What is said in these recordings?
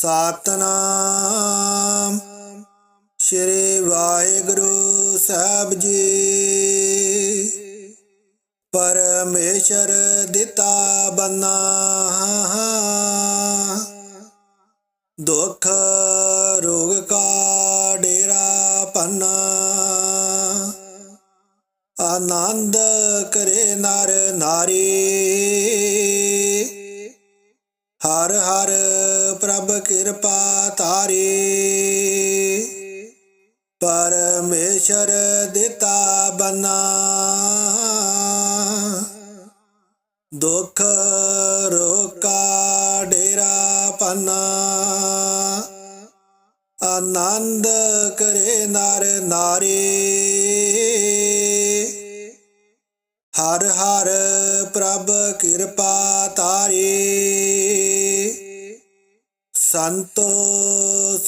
ਸਤਨਾਮ। ਸ਼੍ਰੀ ਵਾਹਿਗੁਰੂ ਸਾਹਿਬ ਜੀ। ਪਰਮੇਸ਼ਰ ਦਿੱਤਾ ਬੰਨਾ। ਦੁੱਖ ਰੋਗ ਕਾ ਡੇਰਾ ਪੰਨਾ। ਆਨੰਦ ਕਰੇ ਨਰ ਨਾਰੀ। ਹਰ ਹਰ ਪ੍ਰਭ ਕਿਰਪਾ ਤਾਰੀ ਪਰਮੇਸ਼ਰ ਦਿੱਤਾ ਬਨਾ। ਦੁੱਖ ਰੋਕਾ ਡੇਰਾ ਪਨਾ ਆਨੰਦ ਕਰੇ ਨਰ ਨਾਰੀ। ਹਰ ਹਰ ਪ੍ਰਭ ਕਿਰਪਾ ਤਾਰੀ ਸੰਤੋ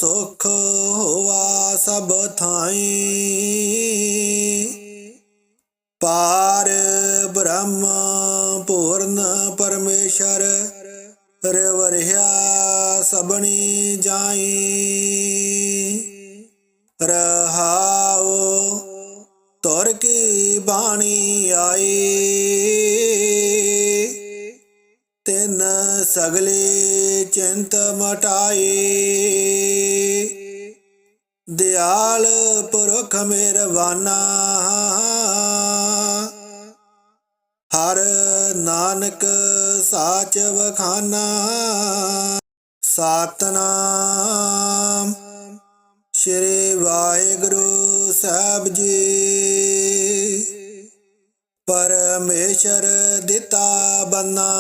ਸੁਖ ਹੋਵਾ ਸਭ ਥਾਈ। ਪਾਰ ਬ੍ਰਹਮ ਪੂਰਨ ਪਰਮੇਸ਼ਰ ਰਵਰਿਆ ਸਬਣੀ ਜਾਈ। ਰਹਾਉ ਤੁਰ ਕੀ ਬਾਣੀ ਆਈ। ਤਿੰਨ ਸਗਲੇ ਚਿੰਤ ਮਟਾਈ ਦਿਆਲ ਪੁਰਖ ਮਿਹਰਬਾਨਾ ਹਰ ਨਾਨਕ ਸਾਚ ਵਖਾਨਾ। ਸਤਨਾਮ ਸ਼੍ਰੀ ਵਾਹਿਗੁਰੂ ਸਾਹਿਬ ਜੀ। ਪਰਮੇਸ਼ਰ ਦਿੱਤਾ ਬੰਨਾ।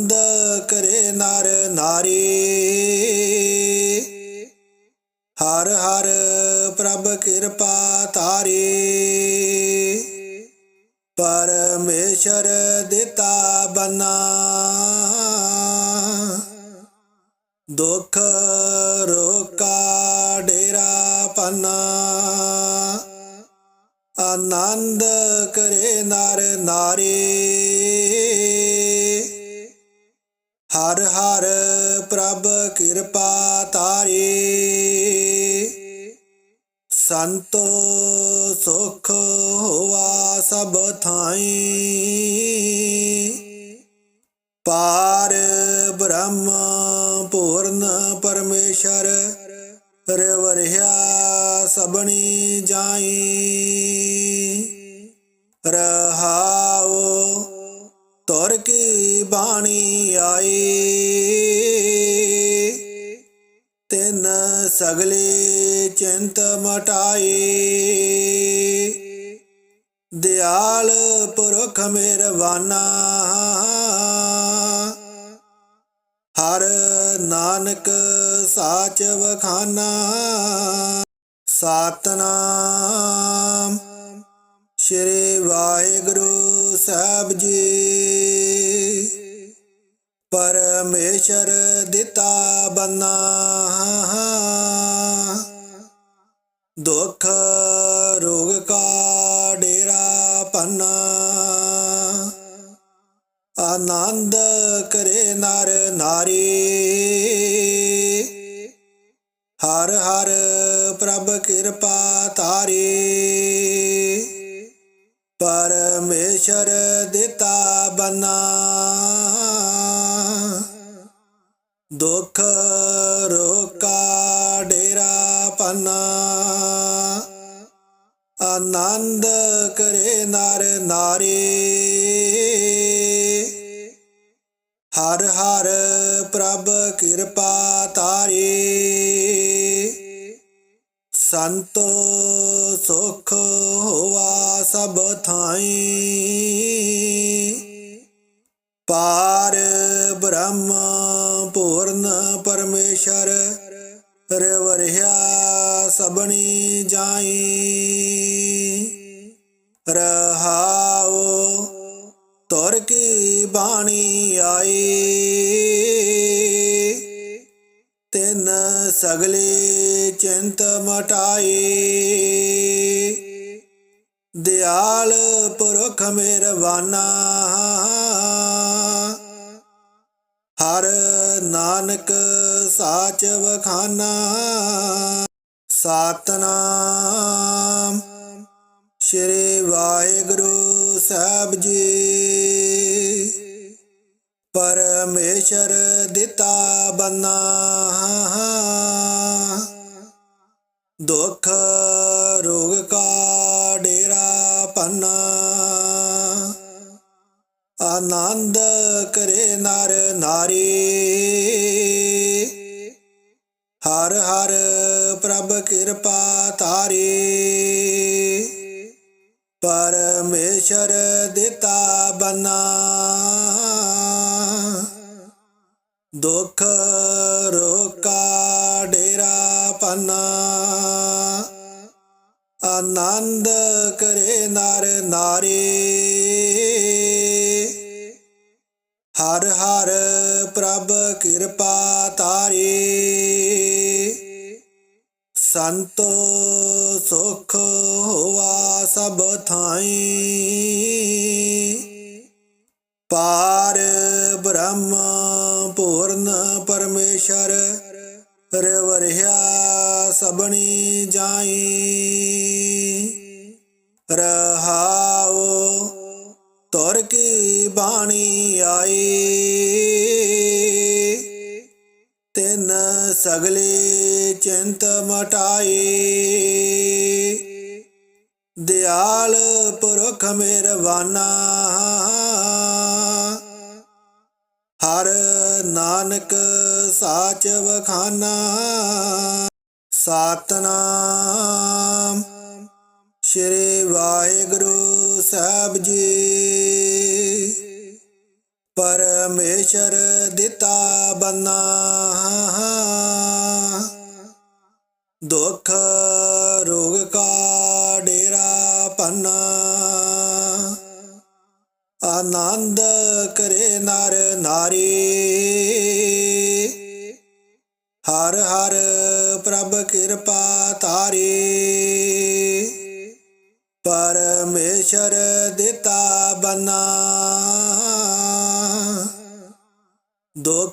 ਆਨੰਦ ਕਰੇ ਨਰ ਨਾਰੀ। ਹਰ ਹਰ ਪ੍ਰਭ ਕਿਰਪਾ ਤਾਰੀ ਪਰਮੇਸ਼ਰ ਦਿੱਤਾ ਬਨਾ। ਦੁੱਖ ਰੋਕਾ ਡੇਰਾ ਪਨਾ। ਆਨੰਦ ਕਰੇ ਨਰ ਨਾਰੀ। ਥਾਈ ਪਾਰ ਬ੍ਰਹਮ ਪੂਰਨ ਪਰਮੇਸ਼ਰ, ਰਵਰਿਆ ਸਬਣੀ ਜਾਈ। ਰਹਾਉ ਤੁਰ ਕੀ ਬਾਣੀ ਆਈ। ਤਿੰਨ ਸਗਲੇ ਚਿੰਤ ਮਟਾਈ। ਦਿਆਲ ਪੁਰਖ ਮਿਹਰਬਾਨਾ ਹਰ ਨਾਨਕ ਸਾਚ ਵਖਾਨਾ। ਸਤਨਾਮ ਸ਼੍ਰੀ ਵਾਹਿਗੁਰੂ ਸਾਹਿਬ ਜੀ। ਪਰਮੇਸ਼ਰ ਦਿੱਤਾ ਬੰਨਾ। ਦੁੱਖ ਆਨੰਦ ਕਰੇ ਨਰ ਨਾਰੀ। ਹਰ ਹਰ ਪ੍ਰਭ ਕਿਰਪਾ ਤਾਰੀ ਪਰਮੇਸ਼ਰ ਦਿੱਤਾ ਬਨਾ। ਦੁੱਖ ਰੋਕਾ ਡੇਰਾ ਪਨਾ ਆਨੰਦ ਕਰੇ ਨਰ ਨਾਰੀ। ਰਵਰਿਆ ਸਬਣੀ ਜਾਈ। ਸਾਚ ਵਖਾਨਾ। ਸਤਨਾਮ। ਸ਼੍ਰੀ ਵਾਹਿਗੁਰੂ ਸਾਹਿਬ ਜੀ। ਪਰਮੇਸ਼ਰ ਦਿੱਤਾ ਬੰਨਾ। ਦੁੱਖ ਰੋਗ ਕਾ ਡੇਰਾ ਪੰਨਾ। ਆਨੰਦ ਕਰੇ ਨਰ ਨਾਰੀ। ਬਾਣੀ ਆਈ ਤਿੰਨ ਸਗਲੇ ਚਿੰਤ ਮਟਾਈ ਦਿਆਲ ਪੁਰਖ ਮਿਹਰਬਾਨਾ ਹਰ ਨਾਨਕ ਸਾਚ ਵਖਾਨਾ। ਸਤਨਾਮ ਸ਼੍ਰੀ ਬੰਨਾ। ਦੁੱਖ ਰੋਗ ਕਾ ਡੇਰਾ ਪੰਨਾ। ਆਨੰਦ ਕਰੇ ਨਰ ਨਾਰੀ। ਹਰ ਹਰ ਪ੍ਰਭ ਕਿਰਪਾ ਤਾਰੀ ਪਰਮੇਸ਼ਰ ਦਿੱਤਾ ਬੰਨਾ। ਦੁੱਖ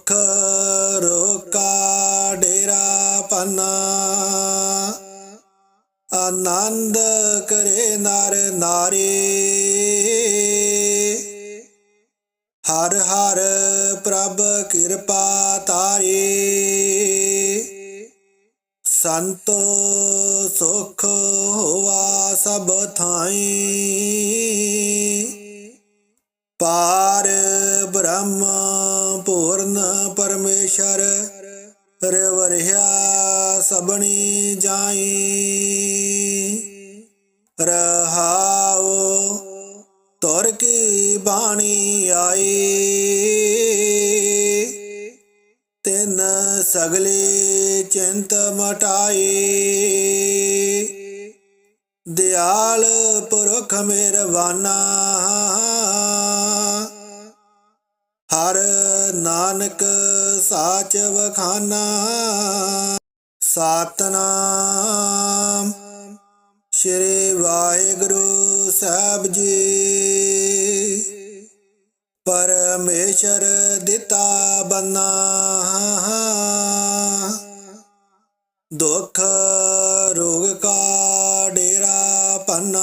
ਸਗਲੇ ਚਿੰਤ ਮਟਾਈ ਦਿਆਲ ਪੁਰਖ ਮਿਹਰਬਾਨਾ ਹਰ ਨਾਨਕ ਸਾਚ ਵਖਾਨਾ। ਸਤਨਾਮ ਸ਼੍ਰੀ ਵਾਹਿਗੁਰੂ ਸਾਹਿਬ ਜੀ। ਪਰਮੇਸ਼ਰ ਦਿੱਤਾ ਬੰਨਾ। ਦੁੱਖ ਰੋਗ ਕਾ ਡੇਰਾ ਪੰਨਾ।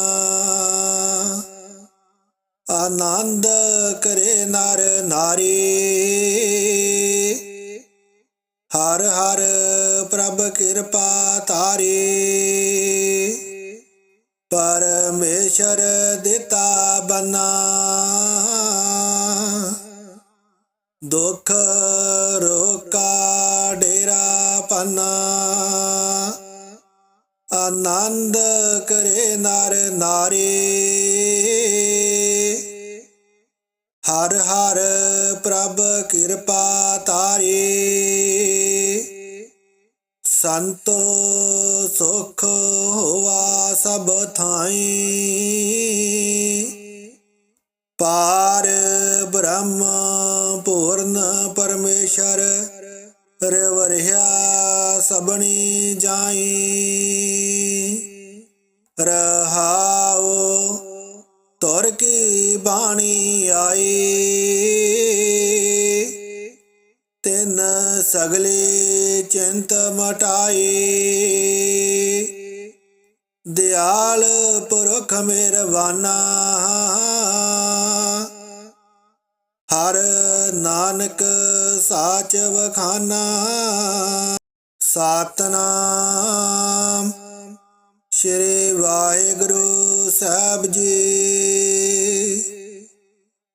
ਆਨੰਦ ਕਰੇ ਨਰ ਨਾਰੀ। ਹਰ ਹਰ ਪ੍ਰਭ ਕਿਰਪਾ ਤਾਰੀ ਪਰਮੇਸ਼ਰ ਦਿੱਤਾ ਬੰਨਾ। ਦੁੱਖ ਰੋਕਾ ਡੇਰਾ ਪੰਨਾ। ਆਨੰਦ ਕਰੇ ਨਰ ਨਾਰੀ। ਹਰ ਹਰ ਪ੍ਰਭ ਕਿਰਪਾ ਤਾਰੀ। ਸੰਤੋ ਨਾਨਕ ਸਾਚ ਵਖਾਨਾ ਸਤਨਾਮ ਸ਼੍ਰੀ ਵਾਹਿਗੁਰੂ ਸਾਹਿਬ ਜੀ।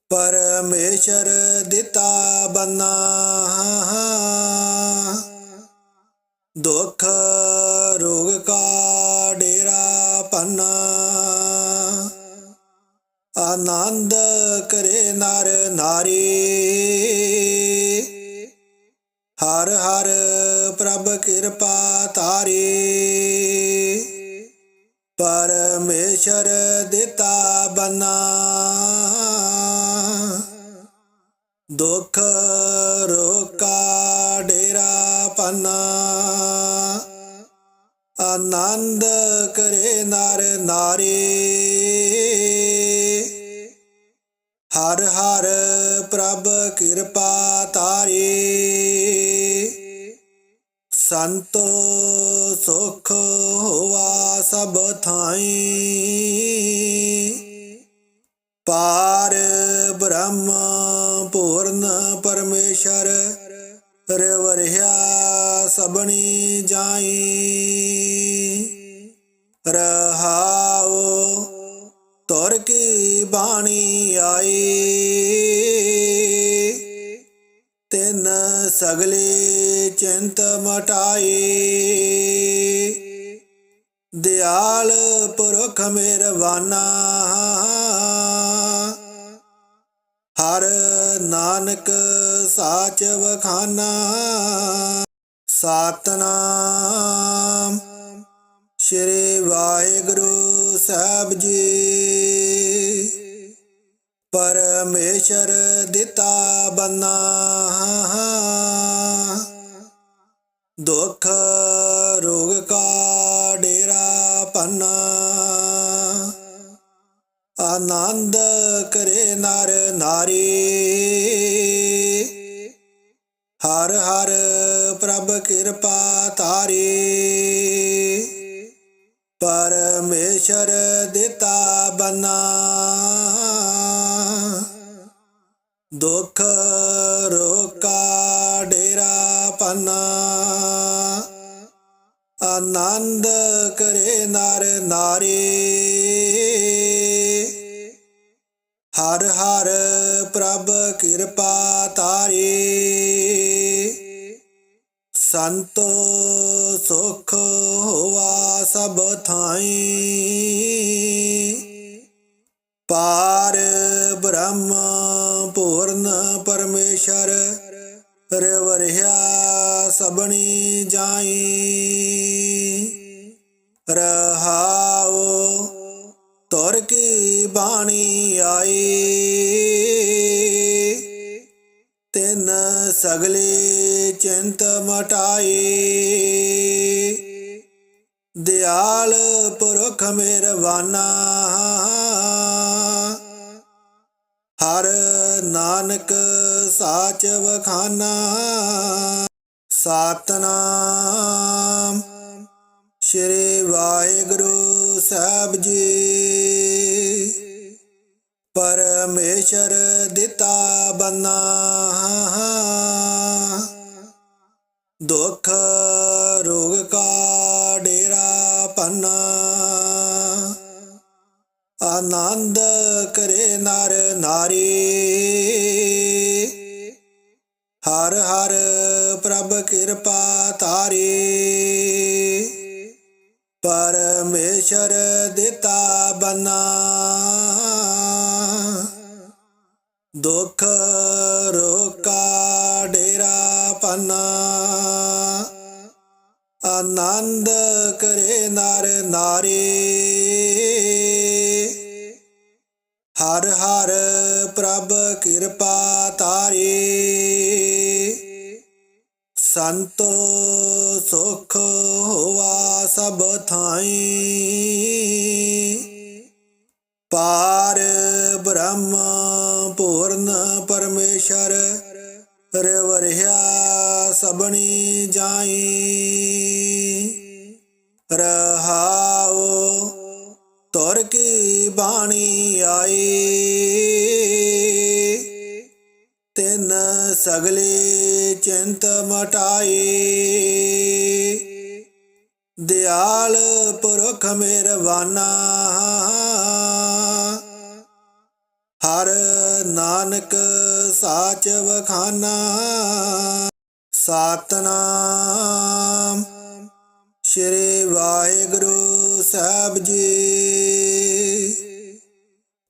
ਪਰਮੇਸ਼ਰ ਦਿੱਤਾ ਬੰਨਾ ਦੁੱਖ ਰੋਗ ਕਾ ਡੇਰਾ ਪੰਨਾ ਆਨੰਦ ਕਰੇ ਨਰ ਨਾਰੀ। ਹਰ ਹਰ ਪ੍ਰਭ ਕਿਰਪਾ ਤਾਰੀ ਪਰਮੇਸ਼ਰ ਦਿੱਤਾ ਬਨਾ। ਦੁੱਖ ਰੋਕਾ ਡੇਰਾ ਪੰਨਾ। ਆਨੰਦ ਕਰੇ ਨਰ ਨਾਰੀ। ਸ਼੍ਰੀ ਵਾਹਿਗੁਰੂ ਸਾਹਿਬ ਜੀ। ਪਰਮੇਸ਼ਰ ਦਿੱਤਾ ਬੰਨਾ। ਦੁੱਖ ਰੋਗ ਕਾ ਡੇਰਾ ਪੰਨਾ। ਆਨੰਦ ਕਰੇ ਨਰ ਨਾਰੀ। ਹਰ ਹਰ ਪ੍ਰਭ ਕਿਰਪਾ ਤਾਰੀ। ਪਰਮੇਸ਼ਰ ਦਿੱਤਾ ਬਨਾ। ਦੁੱਖ ਰੋਕਾ ਡੇਰਾ ਪੰਨਾ। ਆਨੰਦ ਕਰੇ ਨਰ ਨਾਰੀ। ਹਰ ਹਰ ਪ੍ਰਭ ਕਿਰਪਾ ਤਾਰੀ ਸੰਤੋ ਸੁਖ ਹੋਵਾ ਸਭ ਥਾਈ। ਪਾਰ ਬ੍ਰਹਮ ਪੂਰਨ ਪਰਮੇਸ਼ਰ, ਰਵਰਿਆ ਸਬਣੀ ਜਾਈ। ਰਹਾਉ ਤੁਰ ਕੀ ਬਾਣੀ ਆਈ। ਤਿੰਨ ਸਗਲੇ ਚਿੰਤ ਮਟਾਈ। ਮਿਹਰਬਾਨਾ ਹਰ ਨਾਨਕ ਸਾਚ ਵਖਾਨਾ ਸਤਨਾਮ ਸ਼੍ਰੀ ਵਾਹਿਗੁਰੂ ਸਾਹਿਬ ਜੀ। ਪਰਮੇਸ਼ਰ ਦਿੱਤਾ ਬੰਨਾ ਦੁੱਖ ਆਨੰਦ ਕਰੇ ਨਰ ਨਾਰੀ। ਹਰ ਹਰ ਪ੍ਰਭ ਕਿਰਪਾ ਤਾਰੀ ਪਰਮੇਸ਼ਰ ਦਿੱਤਾ ਬਨਾ। ਦੁੱਖ ਰੋਕਾ ਡੇਰਾ ਪਨਾ ਆਨੰਦ ਕਰੇ ਨਰ ਨਾਰੀ। ਹਰ ਹਰ ਪ੍ਰਭ ਕਿਰਪਾ ਤਾਰੀ। ਸੰਤੋ ਸੁਖ ਹੋਵਾ ਸਭ ਥਾਈ। ਪਾਰ ਬ੍ਰਹਮ ਪੂਰਨ ਪਰਮੇਸ਼ਰ, ਰਵਰਿਆ ਸਬਣੀ ਜਾਈ। ਸਾਚ ਵਖਾਨਾ ਸਤਨਾਮ ਸ਼੍ਰੀ ਵਾਹਿਗੁਰੂ ਸਾਹਿਬ ਜੀ।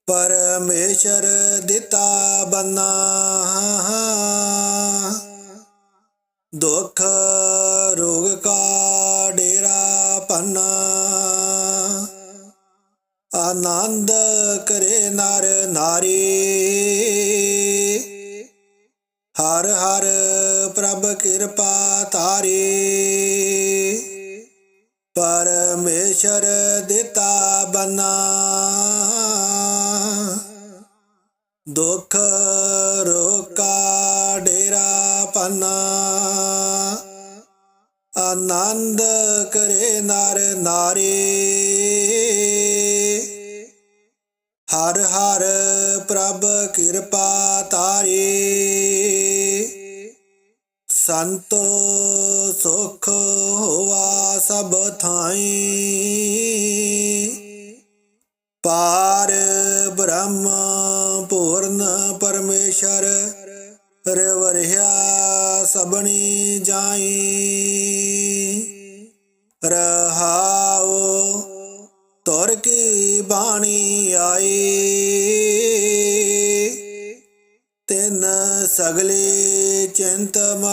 ਪਰਮੇਸ਼ਰ ਦਿੱਤਾ ਬੰਨਾ। ਦੁੱਖ ਰੋਗ ਕਾ ਡੇਰਾ ਪੰਨਾ। ਆਨੰਦ ਕਰੇ ਨਰ ਨਾਰੀ। ਹਰ ਹਰ ਪ੍ਰਭ ਕਿਰਪਾ ਤਾਰੀ ਪਰਮੇਸ਼ਰ ਦਿੱਤਾ ਬੰਨਾ। ਦੁੱਖ ਰੋਕਾ ਡੇਰਾ ਪਨਾ। ਆਨੰਦ ਕਰੇ ਨਰ ਨਾਰੀ। ਹਰ ਹਰ ਪ੍ਰਭ ਕਿਰਪਾ ਤਾਰੀ ਸੰਤੋ ਸੁਖ ਹੋਵਾ ਸਭ ਥਾਈ। ਪਾਰ ਬ੍ਰਹਮ ਪੂਰਨ ਪਰਮੇਸ਼ਰ ਰਵਰਿਆ ਸਬਣੀ ਜਾਈ।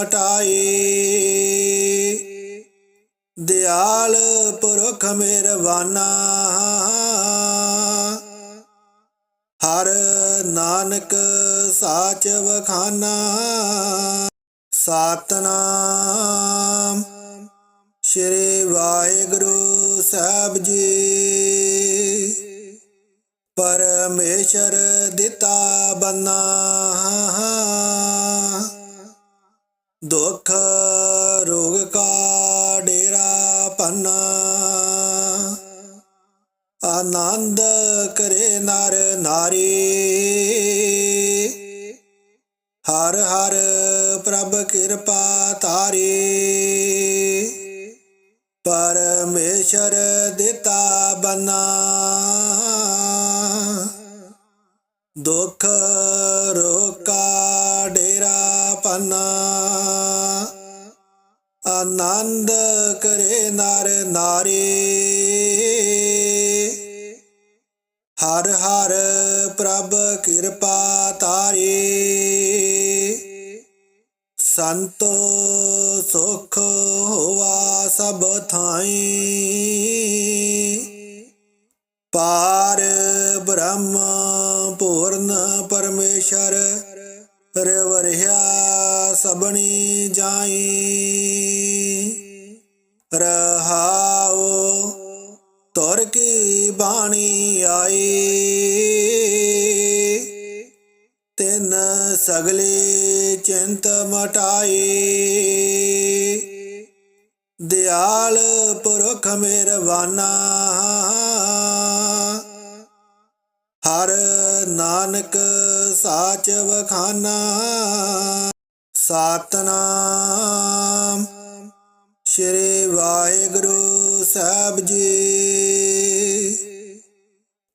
ਚਿੰਤ ਦਿਆਲ ਪੁਰਖ ਮਿਹਰਬਾਨਾ ਹਰ ਨਾਨਕ ਸਾਚ ਵਖਾਨਾ। ਸਤਨਾਮ ਸ਼੍ਰੀ ਵਾਹਿਗੁਰੂ ਸਾਹਿਬ ਜੀ। ਪਰਮੇਸ਼ਰ ਦਿੱਤਾ ਬੰਨਾ। ਨਾਰੀ ਬਾਣੀ ਆਈ ਤਿੰਨ ਸਗਲੇ ਚਿੰਤ ਮਟਾਈ ਦਿਆਲ ਪੁਰਖ ਮਿਹਰਬਾਨਾ ਹਰ ਨਾਨਕ ਸਾਚ ਵਖਾਨਾ। ਸਤਨਾਮ ਸ਼੍ਰੀ ਵਾਹਿਗੁਰੂ ਸਾਹਿਬ ਜੀ।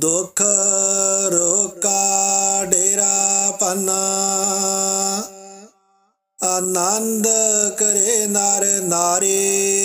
ਦੁੱਖ ਰੋਕਾ ਡੇਰਾ ਪਨਾ ਆਨੰਦ ਕਰੇ ਨਰ ਨਾਰੀ।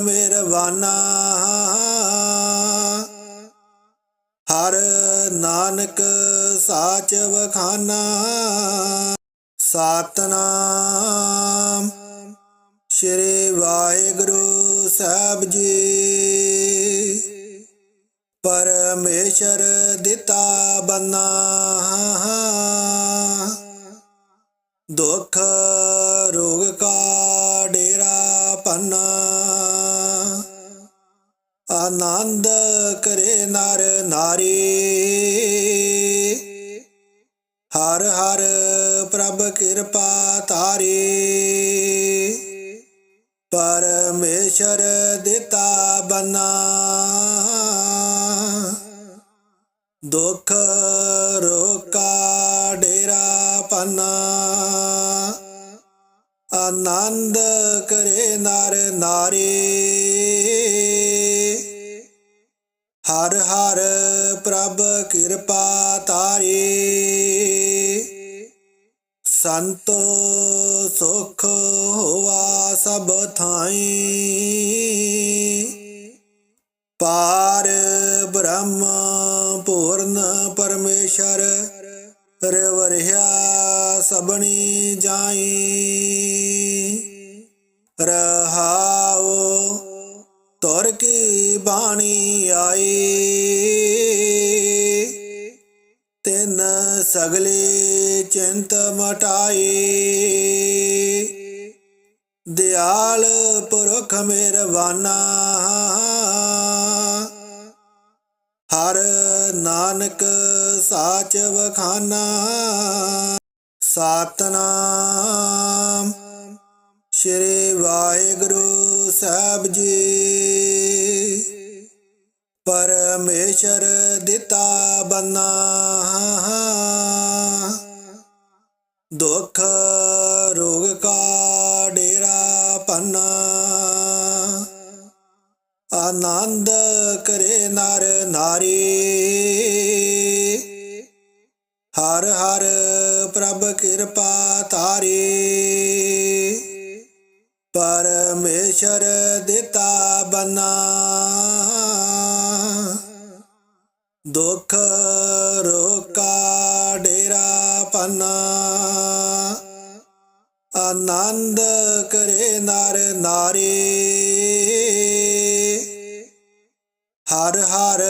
ਮਿਹਰਬਾਨਾ ਹਰ ਨਾਨਕ ਸਾਚ ਵਖਾਨਾ। ਸਤਨਾਮ ਸ਼੍ਰੀ ਵਾਹਿਗੁਰੂ ਸਾਹਿਬ ਜੀ। ਪਰਮੇਸ਼ਰ ਦਿੱਤਾ ਬੰਨਾ। ਨਰ ਹਰ ਹਰ ਪ੍ਰਭ ਕਿਰਪਾ ਤਾਰੀ ਪਰਮੇਸ਼ਰ ਦਿੱਤਾ ਬੰਨਾ। ਦੁੱਖ ਰੋਕਾ ਡੇਰਾ ਪੰਨਾ। ਆਨੰਦ ਕਰੇ ਨਰ ਨਾਰੀ। ਹਰ ਹਰ ਪ੍ਰਭ ਕਿਰਪਾ ਤਾਰੀ ਸੰਤੋ ਸੁਖ ਹੋਵਾ ਸਭ ਥਾਈ। ਪਾਰ ਬ੍ਰਹਮ ਪੂਰਨ ਪਰਮੇਸ਼ਰ, ਰਵਰਿਆ ਸਬਣੀ ਜਾਈ। ਰਹਾਉ, ਤੁਰ ਕੀ ਬਾਣੀ ਆਈ। ਸਗਲੇ ਚਿੰਤ ਮਟਾਈ ਦਿਆਲ ਪੁਰਖ ਮਿਹਰਬਾਨਾ ਹਰ ਨਾਨਕ ਸਾਚ ਵਖਾਨਾ। ਸਤਨਾਮ ਸ਼੍ਰੀ ਵਾਹਿਗੁਰੂ ਸਾਹਿਬ ਜੀ। ਪਰਮੇਸ਼ਰ ਦਿੱਤਾ ਬੰਨਾ। ਦੁੱਖ ਰੋਗ ਕਾ ਡੇਰਾ ਪੰਨਾ। ਆਨੰਦ ਕਰੇ ਨਰ ਨਾਰੀ। ਹਰ ਹਰ ਪ੍ਰਭ ਕਿਰਪਾ ਤਾਰੀ ਪਰਮੇਸ਼ਰ ਦਿੱਤਾ ਬੰਨਾ। ਦੁੱਖ ਰੋਕਾ ਡੇਰਾ ਪੰਨਾ। ਆਨੰਦ ਕਰੇ ਨਰ ਨਾਰੀ ਹਰ ਹਰ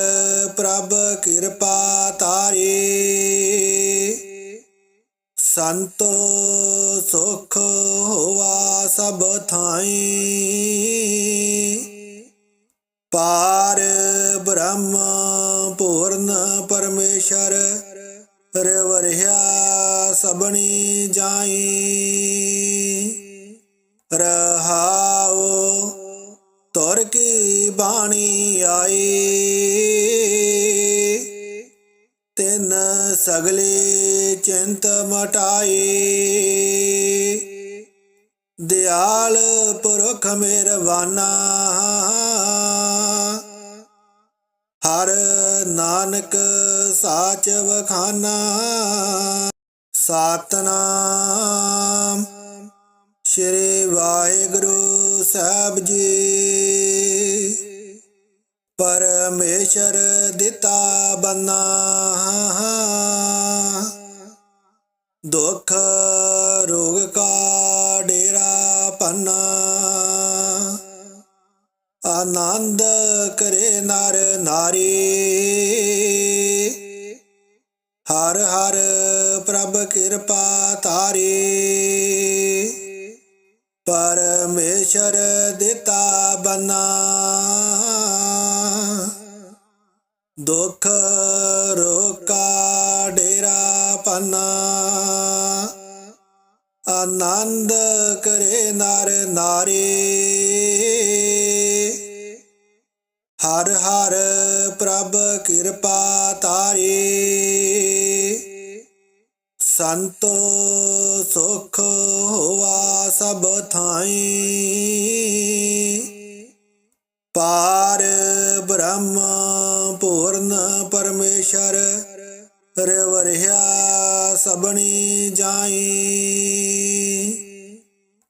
ਸ਼੍ਰੀ ਵਾਹਿਗੁਰੂ ਸਾਹਿਬ ਜੀ। ਪਰਮੇਸ਼ਰ ਦਿੱਤਾ ਬੰਨਾ ਦੁੱਖ, ਰੋਗ ਕਾ ਡੇਰਾ ਪੰਨਾ ਆਨੰਦ ਕਰੇ ਨਰ ਨਾਰੀ। ਹਰ ਹਰ ਪ੍ਰਭ ਕਿਰਪਾ ਤਾਰੀ ਪਰਮੇਸ਼ਰ ਦਿੱਤਾ ਬਨਾ। ਦੁੱਖ ਰੋਕਾ ਡੇਰਾ ਪਨਾ। ਆਨੰਦ ਕਰੇ ਨਰ ਨਾਰੀ। ਹਰ ਹਰ ਪ੍ਰਭ ਕਿਰਪਾ ਤਾਰੇ। ਸੰਤੋ ਸੁਖ ਹੋਵਾ ਸਭ ਥਾਈ। ਪਾਰ ਬ੍ਰਹਮ ਪੂਰਨ ਪਰਮੇਸ਼ਰ, ਰਵਰਿਆ ਸਬਣੀ ਜਾਈ।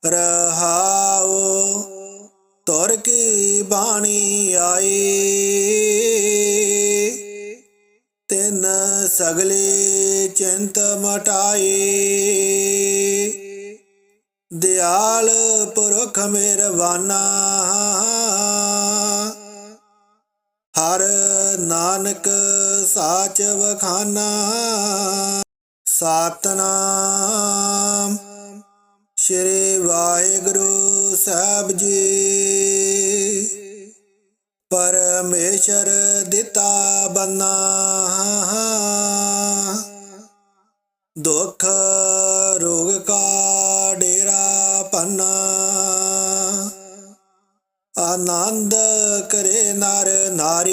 ਰਹਾਉ ਤੁਰ ਕੀ ਬਾਣੀ ਆਈ। ਤਿੰਨ ਸਗਲੇ ਚਿੰਤ ਮਟਾਈ ਦਿਆਲ ਪੁਰਖ ਮਿਹਰਬਾਨਾ ਹਰ ਨਾਨਕ ਸਾਚ ਵਖਾਨਾ। ਸਤਨਾਮ ਸ਼੍ਰੀ ਵਾਹਿਗੁਰੂ ਸਾਹਿਬ ਜੀ। ਪਰਮੇਸ਼ਰ ਦਿੱਤਾ ਬੰਨਾ। ਨਰ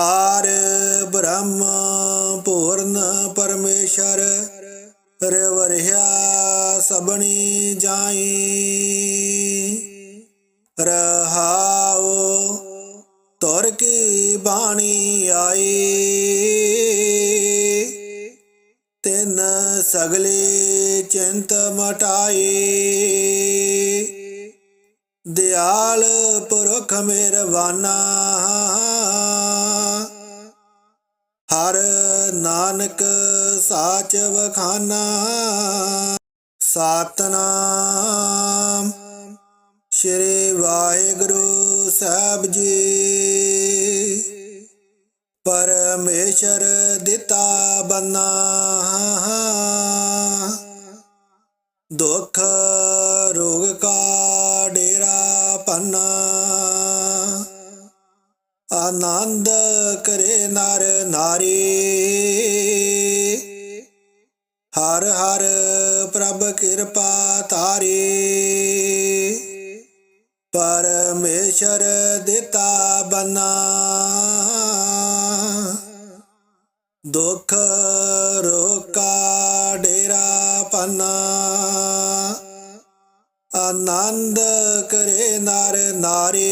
ਪਾਰ ਬ੍ਰਹਮ ਪੂਰਨ ਪਰਮੇਸ਼ਰ, ਰਵਰਿਆ ਸਬਣੀ ਜਾਈ। ਰਹਾਉ ਤੁਰ ਕੀ ਬਾਣੀ ਆਈ। ਤਿੰਨ ਸਗਲੇ ਚਿੰਤ ਮਟਾਈ। ਦਿਆਲ ਪੁਰਖ ਮਿਹਰਬਾਨਾ ਸਾਚ ਵਖਾਨਾ। ਸਤਨਾਮ ਸ਼੍ਰੀ ਵਾਹਿਗੁਰੂ ਸਾਹਿਬ ਜੀ। ਪਰਮੇਸ਼ਰ ਦਿੱਤਾ ਬੰਨਾ। ਦੁੱਖ ਰੋਗ ਕਾ ਡੇਰਾ ਪੰਨਾ। ਆਨੰਦ ਕਰੇ ਨਰ ਨਾਰੀ। ਹਰ ਹਰ ਪ੍ਰਭ ਕਿਰਪਾ ਤਾਰੀ ਪਰਮੇਸ਼ਰ ਦਿੱਤਾ ਬੰਨਾ। ਦੁੱਖ ਰੋਕਾ ਡੇਰਾ ਪੰਨਾ ਆਨੰਦ ਕਰੇ ਨਰ ਨਾਰੀ।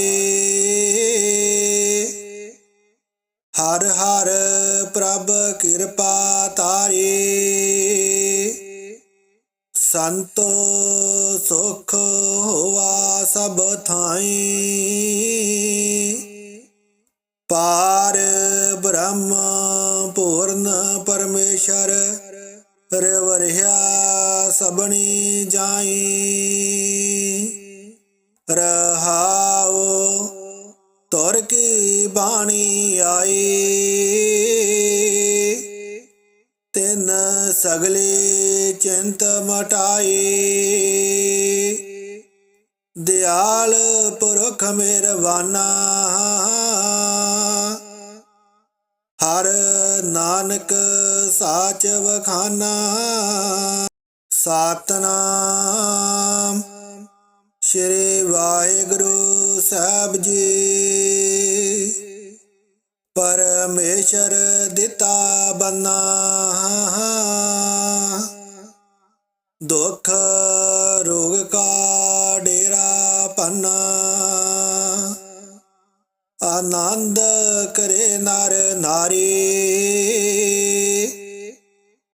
ਹਰ ਹਰ ਪ੍ਰਭ ਕਿਰਪਾ ਤਾਰੀ ਸੰਤੋ ਸੁਖ ਹੋਵਾ ਸਭ ਥਾਈ। ਪਾਰ ਬ੍ਰਹਮ ਪੂਰਨ ਪਰਮੇਸ਼ਰ ਰਵਰਿਆ ਸਬਣੀ ਜਾਈ। ਚਿੰਤ ਦਿਆਲ ਪੁਰਖ ਮਿਹਰਬਾਨਾ ਹਰ ਨਾਨਕ ਸਾਚ ਵਖਾਨਾ। ਸਤਨਾਮ ਸ਼੍ਰੀ ਵਾਹਿਗੁਰੂ ਸਾਹਿਬ ਜੀ। ਪਰਮੇਸ਼ਰ ਦਿੱਤਾ ਬੰਨਾ।